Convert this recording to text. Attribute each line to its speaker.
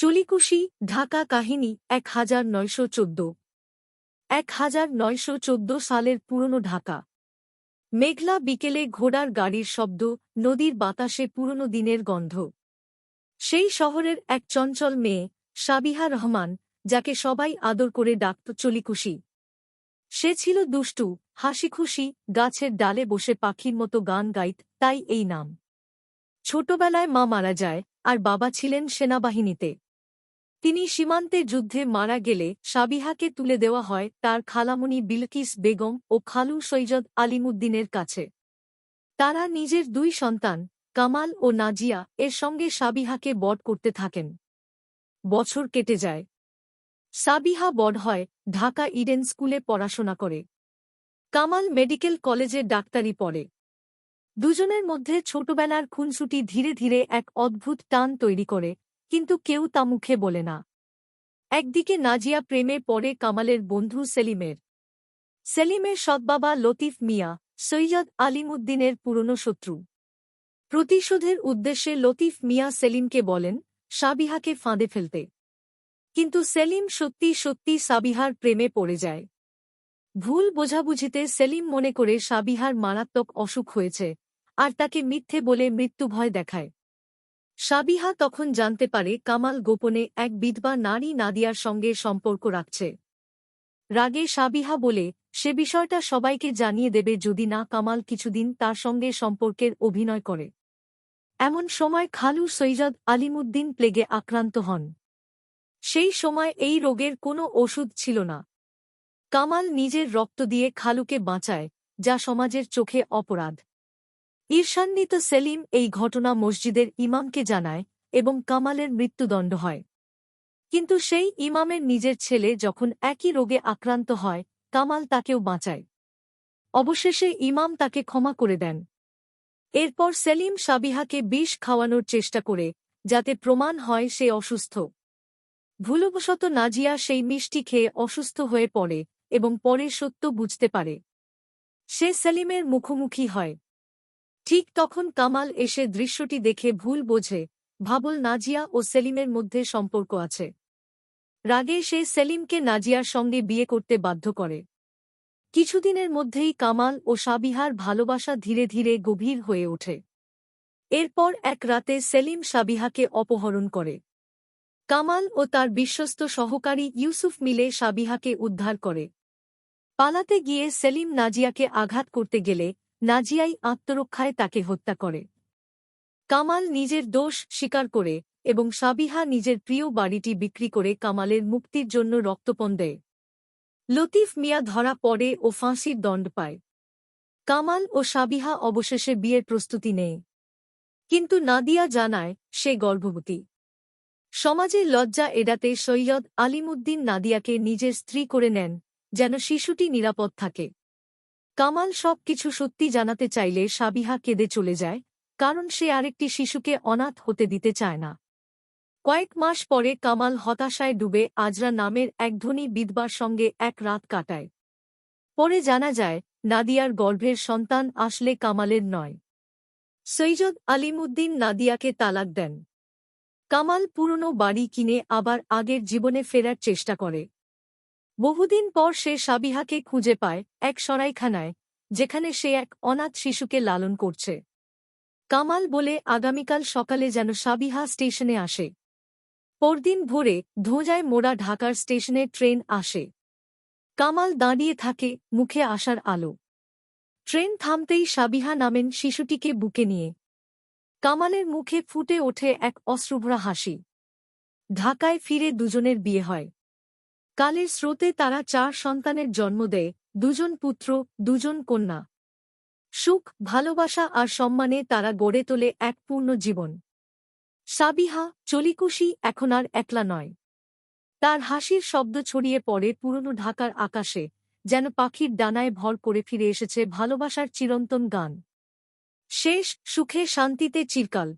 Speaker 1: চলিকুশি, ঢাকা কাহিনী এক হাজার নয়শো চোদ্দ। এক হাজার নয়শো চোদ্দ সালের পুরনো ঢাকা। মেঘলা বিকেলে ঘোড়ার গাড়ির শব্দ, নদীর বাতাসে পুরনো দিনের গন্ধ। সেই শহরের এক চঞ্চল মেয়ে, সাবিহা রহমান, যাকে সবাই আদর করে ডাকত চলিকুশি। সে ছিল দুষ্টু, হাসিখুশি, গাছের ডালে বসে পাখির মতো গান গাইত, তাই এই নাম। ছোটবেলায় মা মারা যায়, আর বাবা ছিলেন সেনাবাহিনীতে। তিনি সীমান্তে যুদ্ধে মারা গেলে সাবিহাকে তুলে দেওয়া হয় তার খালামণি বিলকিস বেগম ও খালু সৈয়দ আলিমুদ্দিনের কাছে। তারা নিজের দুই সন্তান, কামাল ও নাজিয়া, এর সঙ্গে সাবিহাকে বট করতে থাকেন। বছর কেটে যায়। সাবিহা বড় হয়, ঢাকা ইডেন স্কুলে পড়াশোনা করে। কামাল মেডিকেল কলেজে ডাক্তারি পড়ে। দুজনের মধ্যে ছোটবেলার খুনসুটি ধীরে ধীরে এক অদ্ভুত টান তৈরি করে কিন্তু কেউ তা মুখে বলে না। একদিকে নাজিয়া প্রেমে পড়ে কামালের বন্ধু সেলিমের। সেলিমের সৎবাবা লতিফ মিয়া, সৈয়দ আলিমুদ্দিনের পুরনো শত্রু। প্রতিশোধের উদ্দেশ্যে লতিফ মিয়া সেলিমকে বলেন, সাবিহাকে ফাঁদে ফেলতে। কিন্তু সেলিম সত্যি সত্যি সাবিহার প্রেমে পড়ে যায়। ভুল বোঝাবুঝিতে সেলিম মনে করে সাবিহার মারাত্মক অসুখ হয়েছে, আর তাকে মিথ্যে বলে মৃত্যুভয় দেখায়। সাবিহা তখন জানতে পারে কামাল গোপনে এক বিধবা নারী নাদিয়ার সঙ্গে সম্পর্ক রাখছে। রাগে সাবিহা বলে, সে বিষয়টা সবাইকে জানিয়ে দেবে যদি না কামাল কিছুদিন তার সঙ্গে সম্পর্কের অভিনয় করে। এমন সময় খালু সৈয়দ আলিমুদ্দিন প্লেগে আক্রান্ত হন। সেই সময় এই রোগের কোনো ওষুধ ছিল না। কামাল নিজের রক্ত দিয়ে খালুকে বাঁচায়, যা সমাজের চোখে অপরাধ। ঈর্ষান্বিত সেলিম এই ঘটনা মসজিদের ইমামকে জানায় এবং কামালের মৃত্যুদণ্ড হয়। কিন্তু সেই ইমামের নিজের ছেলে যখন একই রোগে আক্রান্ত হয়, কামাল তাকেও বাঁচায়। অবশেষে ইমাম তাকে ক্ষমা করে দেন। এরপর সেলিম সাবিহাকে বিষ খাওয়ানোর চেষ্টা করে, যাতে প্রমাণ হয় সে অসুস্থ। ভুলবশত নাজিয়া সেই মিষ্টি খেয়ে অসুস্থ হয়ে পড়ে এবং পরে সত্য বুঝতে পারে। সে সেলিমের মুখোমুখি হয়। ঠিক তখন কামাল এসে দৃশ্যটি দেখে ভুল বোঝে, ভাবল নাজিয়া ও সেলিমের মধ্যে সম্পর্ক আছে। রাগে সে সেলিমকে নাজিয়ার সঙ্গে বিয়ে করতে বাধ্য করে। কিছুদিনের মধ্যেই কামাল ও সাবিহার ভালোবাসা ধীরে ধীরে গভীর হয়ে ওঠে। এরপর এক রাতে সেলিম সাবিহাকে অপহরণ করে। কামাল ও তার বিশ্বস্ত সহকারী ইউসুফ মিলে সাবিহাকে উদ্ধার করে। পালাতে গিয়ে সেলিম নাজিয়াকে আঘাত করতে গেলে নাজিয়াই আত্মরক্ষায় তাকে হত্যা করে। কামাল নিজের দোষ স্বীকার করে এবং সাবিহা নিজের প্রিয় বাড়িটি বিক্রি করে কামালের মুক্তির জন্য রক্তপণ দেয়। লতিফ মিয়া ধরা পড়ে ও ফাঁসির দণ্ড পায়। কামাল ও সাবিহা অবশেষে বিয়ের প্রস্তুতি নেয়। কিন্তু নাদিয়া জানায় সে গর্ভবতী। সমাজের লজ্জা এড়াতে সৈয়দ আলিমুদ্দিন নাদিয়াকে নিজের স্ত্রী করে নেন, যেন শিশুটি নিরাপদ থাকে। কামাল সব কিছু সত্যি জানাতে চাইলে সাবিহা কেঁদে চলে যায়, কারণ সে আরেকটি শিশুকে অনাথ হতে দিতে চায় না। কয়েক মাস পরে কামাল হতাশায় ডুবে আজরা নামের এক ধনী বিধবার সঙ্গে এক রাত কাটায়। পরে জানা যায়, নাদিয়ার গর্ভের সন্তান আসলে কামালের নয়। সৈয়দ আলিমুদ্দিন নাদিয়াকে তালাক দেন। কামাল পুরনো বাড়ি কিনে আবার আগের জীবনে ফেরার চেষ্টা করে। বহুদিন পর সে সাবিহাকে খুঁজে পায় এক সরাইখানায়, যেখানে সে এক অনাথ শিশুকে লালন করছে। কামাল বলে আগামীকাল সকালে যেন সাবিহা স্টেশনে আসে। পরদিন ভোরে ধোঁজায় মোড়া ঢাকার স্টেশনে ট্রেন আসে। কামাল দাঁড়িয়ে থাকে মুখে আসার আলো। ট্রেন থামতেই সাবিহা নামেন শিশুটিকে বুকে নিয়ে। কামালের মুখে ফুটে ওঠে এক অশ্রুভরা হাসি। ঢাকায় ফিরে দুজনের বিয়ে হয়। কালের স্রোতে তারা চার সন্তানের জন্ম দেয়, দুজন পুত্র, দুজন কন্যা। সুখ, ভালোবাসা আর সম্মানে তারা গড়ে তোলে এক পূর্ণ জীবন। সাবিহা, চলিকুশি এখন আর একলা নয়। তার হাসির শব্দ ছড়িয়ে পড়ে পুরনো ঢাকার আকাশে, যেন পাখির ডানায় ভর করে ফিরে এসেছে ভালোবাসার চিরন্তন গান। শেষ, সুখে শান্তিতে চিরকাল।